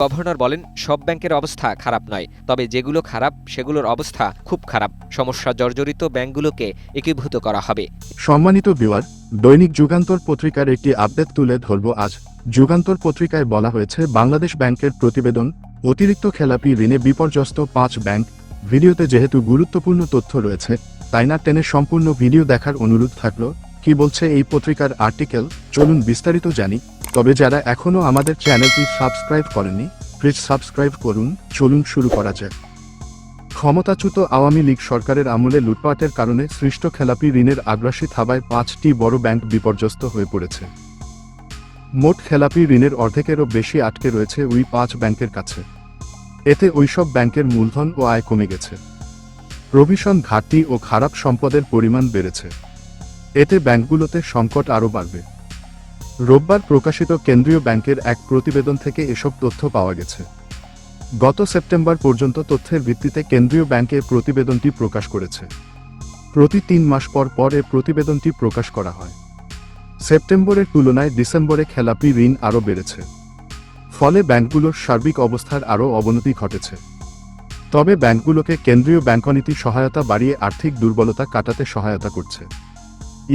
Governor বলেন, সব ব্যাংকের অবস্থা খারাপ নয়, তবে যেগুলো খারাপ, সেগুলোর অবস্থা খুব খারাপ। সমস্যা জর্জরিত ব্যাংকগুলোকে একীভূত করা হবে। সম্মানিত বিওয়ার দৈনিক যুগান্তর পত্রিকার একটি আপডেট তুলে ধরব আজ। যুগান্তর পত্রিকায় বলা হয়েছে, বাংলাদেশ ব্যাংকের প্রতিবেদন, অতিরিক্ত খেলাপি ঋণে বিপর্যস্ত পাঁচ ব্যাংক। ভিডিওতে যেহেতু গুরুত্বপূর্ণ তথ্য রয়েছে, তাই না টেনে সম্পূর্ণ ভিডিও দেখার অনুরোধ থাকল। কি বলছে এই পত্রিকার আর্টিকেল? চলুন বিস্তারিত জানি। তবে যারা এখনও আমাদের চ্যানেলটি সাবস্ক্রাইব করেনি প্লিজ সাবস্ক্রাইব করুন, চলুন শুরু করা যাক। ক্ষমতাচ্যুত আওয়ামী লীগ সরকারের আমলে লুটপাটের কারণে সৃষ্ট খেলাপি ঋণের আগ্রাসী থাবায় পাঁচটি বড় ব্যাংক বিপর্যস্ত হয়ে পড়েছে। মোট খেলাপি ঋণের অর্ধেকেরও বেশি আটকে রয়েছে ওই পাঁচ ব্যাংকের কাছে। এতে ওইসব ব্যাংকের মূলধন ও আয় কমে গেছে। প্রভিশন ঘাটতি ও খারাপ সম্পদের পরিমাণ বেড়েছে। এতে ব্যাংকগুলোতে সংকট আরও বাড়বে। রোববার প্রকাশিত কেন্দ্রীয় ব্যাংকের এক প্রতিবেদন থেকে এসব তথ্য পাওয়া গেছে। গত সেপ্টেম্বর পর্যন্ত তথ্যের ভিত্তিতে কেন্দ্রীয় ব্যাংকের প্রতিবেদনটি প্রকাশ করেছে। প্রতি তিন মাস পর পর এ প্রতিবেদনটি প্রকাশ করা হয়। সেপ্টেম্বরের তুলনায় ডিসেম্বরে খেলাপি ঋণ আরও বেড়েছে। ফলে ব্যাংকগুলোর সার্বিক অবস্থার আরও অবনতি ঘটেছে। তবে ব্যাংকগুলোকে কেন্দ্রীয় ব্যাংকনীতি সহায়তা বাড়িয়ে আর্থিক দুর্বলতা কাটাতে সহায়তা করছে।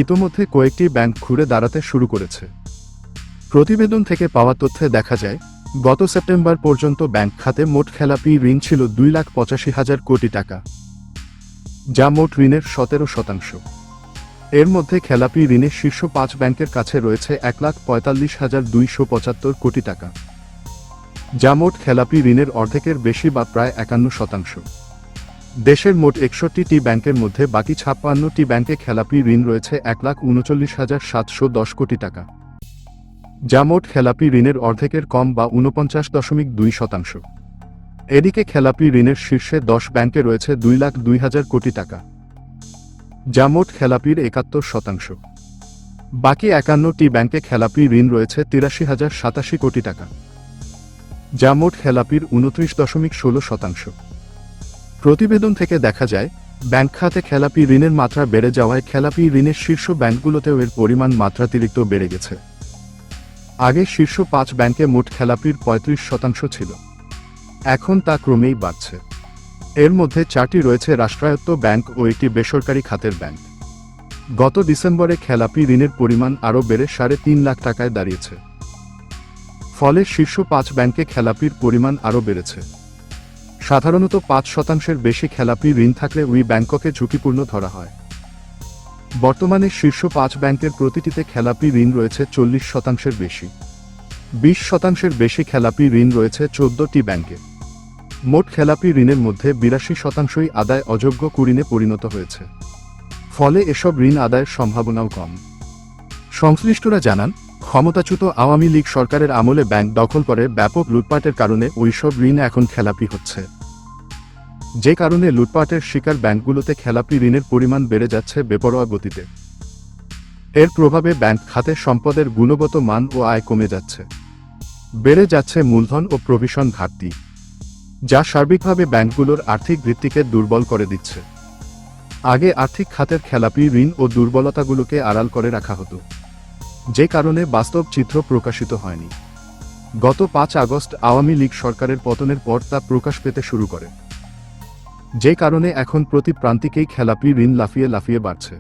ইতোমধ্যে কয়েকটি ব্যাংক ঘুরে দাঁড়াতে শুরু করেছে। প্রতিবেদন থেকে পাওয়া তথ্যে দেখা যায়, গত সেপ্টেম্বর পর্যন্ত ব্যাংক খাতে মোট খেলাপি ঋণ ছিল দুই লাখ পঁচাশি হাজার কোটি টাকা, যা মোট ঋণের সতেরো শতাংশ। এর মধ্যে খেলাপি ঋণের শীর্ষ পাঁচ ব্যাংকের কাছে রয়েছে এক লাখ পঁয়তাল্লিশ হাজার দুইশো পঁচাত্তর কোটি টাকা, যা মোট খেলাপি ঋণের অর্ধেকের বেশি বা প্রায় একান্ন শতাংশ। দেশের মোট একষট্টিটি ব্যাংকের মধ্যে বাকি ছাপ্পান্নটি ব্যাংকে খেলাপি ঋণ রয়েছে এক লাখ উনচল্লিশ হাজার সাতশো দশ কোটি টাকা। যা মোট খেলাপি ঋণের অর্ধেকের কম বা ঊনপঞ্চাশ দশমিক দুই শতাংশ। এদিকে খেলাপি ঋণের শীর্ষে দশ ব্যাংকে রয়েছে দুই লাখ দুই হাজার কোটি টাকা। যা মোট খেলাপির একাত্তর শতাংশ। বাকি একান্নটি ব্যাংকে খেলাপি ঋণ রয়েছে তিরাশি হাজার সাতাশি কোটি টাকা। যা মোট খেলাপির উনত্রিশ দশমিক ষোলো শতাংশ। প্রতিবেদন থেকে দেখা যায়, ব্যাংক খাতে খেলাপি ঋণের মাত্রা বেড়ে যাওয়ায় খেলাপি ঋণের শীর্ষ ব্যাংকগুলোতেও এর পরিমাণ মাত্রাতিরিক্ত বেড়ে গেছে। আগে শীর্ষ পাঁচ ব্যাংকে মোট খেলাপির পঁয়ত্রিশ শতাংশ ছিল। এখন তা ক্রমেই বাড়ছে। এর মধ্যে চারটি রয়েছে রাষ্ট্রায়ত্ত ব্যাংক ও একটি বেসরকারি খাতের ব্যাংক। গত ডিসেম্বরে খেলাপি ঋণের পরিমাণ আরও বেড়ে সাড়ে তিন লাখ টাকায় দাঁড়িয়েছে। ফলে শীর্ষ পাঁচ ব্যাংকে খেলাপির পরিমাণ আরও বেড়েছে। সাধারণত পাঁচ শতাংশের বেশি খেলাপি ঋণ থাকলে ওই ব্যাংককে ঝুঁকিপূর্ণ ধরা হয়। বর্তমানে শীর্ষ পাঁচ ব্যাংকের প্রতিটিতে খেলাপি ঋণ রয়েছে চল্লিশ শতাংশের বেশি। বিশ শতাংশের বেশি খেলাপি ঋণ রয়েছে চোদ্দটি ব্যাংকে। মোট খেলাপি ঋণের মধ্যে বিরাশি শতাংশই আদায় অযোগ্য কুঋণে পরিণত হয়েছে। ফলে এসব ঋণ আদায়ের সম্ভাবনাও কম। সংশ্লিষ্টরা জানান, ক্ষমতাচ্যুত আওয়ামী লীগ সরকারের আমলে ব্যাংক দখল করে ব্যাপক লুটপাটের কারণে ওইসব ঋণ এখন খেলাপি হচ্ছে। যে কারণে লুটপাটের শিকার ব্যাংকগুলোতে খেলাপি ঋণের পরিমাণ বেড়ে যাচ্ছে বেপরোয়া গতিতে। এর প্রভাবে ব্যাংক খাতে সম্পদের গুণগত মান ও আয় কমে যাচ্ছে। বেড়ে যাচ্ছে মূলধন ও প্রভিশন ঘাটতি, যা সার্বিকভাবে ব্যাংকগুলোর আর্থিক ভিত্তিকে দুর্বল করে দিচ্ছে। আগে আর্থিক খাতের খেলাপি ঋণ ও দুর্বলতাগুলোকে আড়াল করে রাখা হতো, যে কারণে বাস্তব চিত্র প্রকাশিত হয়নি। গত পাঁচ আগস্ট আওয়ামী লীগ সরকারের পতনের পর তা প্রকাশ পেতে শুরু করে। যে কারণে এখন প্রতি প্রান্তিকেই খেলাপি ঋণ লাফিয়ে লাফিয়ে বাড়ছে।